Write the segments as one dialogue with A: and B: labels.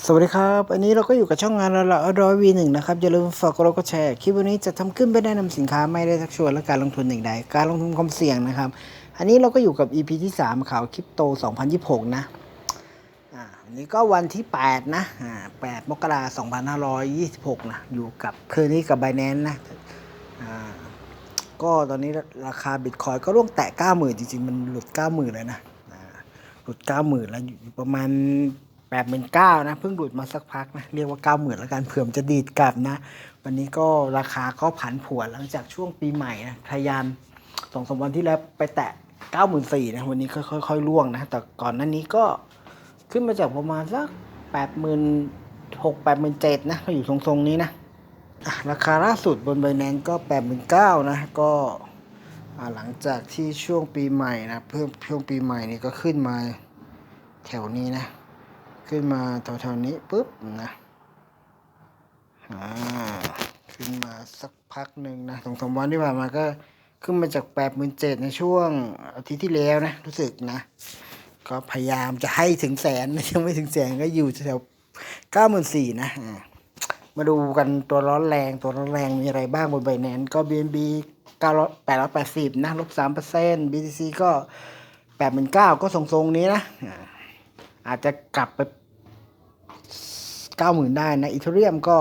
A: สวัสดีครับ อันนี้เราก็อยู่กับช่องงานเราร้อยวีหนึ่งนะครับ อย่าลืมฝากกดไลค์กดแชร์ คลิปวันนี้จะทำขึ้นเพื่อแนะนำสินค้าไม่ได้ทักชวนและการลงทุนหนึ่งใด การลงทุนความเสี่ยงนะครับ อันนี้เราก็อยู่กับ EP ที่3ข่าวคริปโต 2026 นะอ่าอันนี้ก็วันที่ 8 นะอ่า8มกราคม2526 นะ อยู่กับคืนนี้กับ b บ n a n c e นะอ่าก็ตอนนี้ราคาบิตคอยก็ร่วงแตะ 90,000 จริงๆ มันหลุด 90,000 เลยนะหลุด 90,000 แล้วอยู่ประมาณ 89,000นเก้านะเพิ่งหลุดมาสักพักนะเรียกว่า90,000แล้วกันเผื่อมจะดีดกลับนะ วันนี้ก็ราคาก็ผันผวนหลังจากช่วงปีใหม่นะพยายามสองสามวันที่แล้วไปแตะ94,000นสี่นะวันนี้ค่อยๆร่วงนะแต่ก่อนหน้านี้ก็ขึ้นมาจากประมาณสัก86,000 87,000นเจ็ดนะก็อยู่ทรงๆนี้นะราคาล่าสุดบน b บ n a n c e ก็89,000นะก็อ่าหลังจากที่ช่วงปีใหม่นะเพิ่มช่วงปีใหม่นี่ก็ขึ้นมาแถวนี้นะ ขึ้นมาแถวๆนี้ปุ๊บนะอ่าขึ้นมาสักพักหนึ่งนะสองสามวันที่ผ่านมาก็ขึ้นมาจาก87,000ในช่วงอาทิตย์ที่แล้วนะรู้สึกนะ ก็พยายามจะให้ถึงแสนยังไม่ถึงแสนก็อยู่แถว94,000นะอ่ามาดูกันตัวร้อนแรงตัวร้อนแรงมีอะไรบ้างบนไบแนนก็ BNB 9,880 นะลบ3% BTC ก็ 89,000 ก็ทรงๆนี้นะ อาจจะกลับไป 90,000 ได้นะอีเทเรียมก็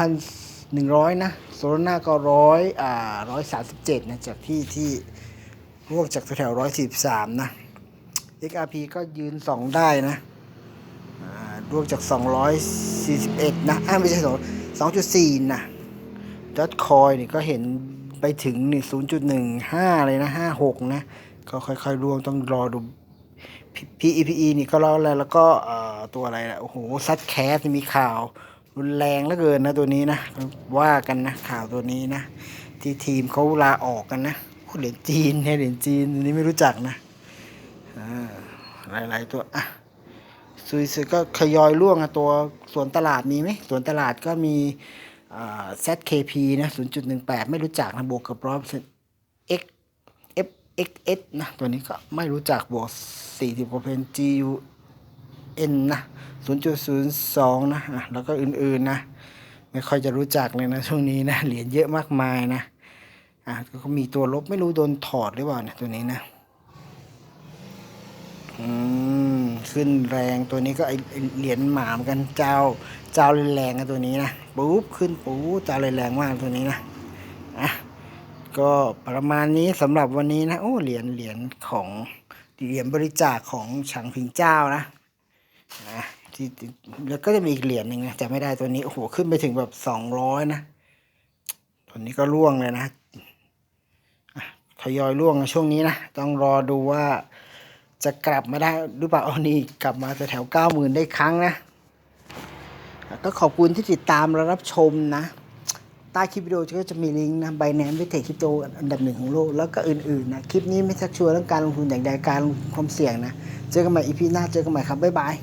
A: 3,100 นะโซลาร่าก็ร้อยอ่า137นะจากที่ที่ร่วงจากแถวๆ143นะ XRP ก็ยืน2ได้นะอ่าร่วงจาก 241 นะอ่าไม่ใช่2 2.4 นะดอทคอยนี่ก็เห็นไปถึงนี่0.15 เลยนะ 56 นะ ก็ค่อยๆร่วงต้องรอดู PEPE นี่ก็รอแล้วแล้วก็ตัวอะไรล่ะโอ้โหซัดแคสี่มีข่าว รุนแรงเหลือเกินนะตัวนี้นะ ว่ากันนะข่าวตัวนี้นะ ที่ทีมเขาลาออกกันนะเหรียญจีนเนี่ยเหรียญจีนอันนี้ไม่รู้จักนะหลายๆตัวอะซุยซก็ขยอยร่วงอะตัวส่วนตลาดมีไหมส่วนตลาดก็มีอ่า ZKP นะ 0.18 ไม่รู้จักนะ บวกกับร้อยเปอร์เซ็นต์ X F X S นะ ตัวนี้ก็ไม่รู้จักบวก 40กว่าเปอร์เซ็นต์ GUN นะ 0.02 นะอะแล้วก็อื่นๆนะ ไม่ค่อยจะรู้จักเลยนะ ช่วงนี้นะ เหรียญเยอะมากมายนะอะก็มีตัวลบไม่รู้โดนถอดหรือเปล่าเนี่ยตัวนี้นะอืมขึ้นแรงตัวนี้ก็ไอเหรียญหมามกันเจ้าเจ้าแรงๆอะตัวนี้นะปุ๊บขึ้นปุ๊บเจ้าแรงมากตัวนี้นะอะก็ประมาณนี้สำหรับวันนี้นะ โอ้เหรียญเหรียญของ เหรียญบริจาคของฉางพิงเจ้านะอะที่แล้วก็จะมีอีกเหรียญหนึ่งนะจะไม่ได้ตัวนี้โอ้โหขึ้นไปถึงแบบสองร้อยนะตัวนี้ก็ร่วงเลยนะทยอยร่วงช่วงนี้นะต้องรอดูว่าจะกลับมาได้หรือเปล่าเอานี่กลับมาแถวเก้าหมื่นได้ครั้งนะ ก็ขอบคุณที่ติดตามและรับชมนะ ใต้คลิปวิดีโอก็จะมีลิงก์นะใบแนนวิเทคคริปโตอันดับหนึ่งของโลก แล้วก็อื่นๆนะคลิปนี้ไม่ชักชวนเรื่องการลงทุนอย่างใดการลงความเสี่ยงนะ เจอกันใหม่อีพีหน้าเจอกันใหม่ครับบ๊ายบาย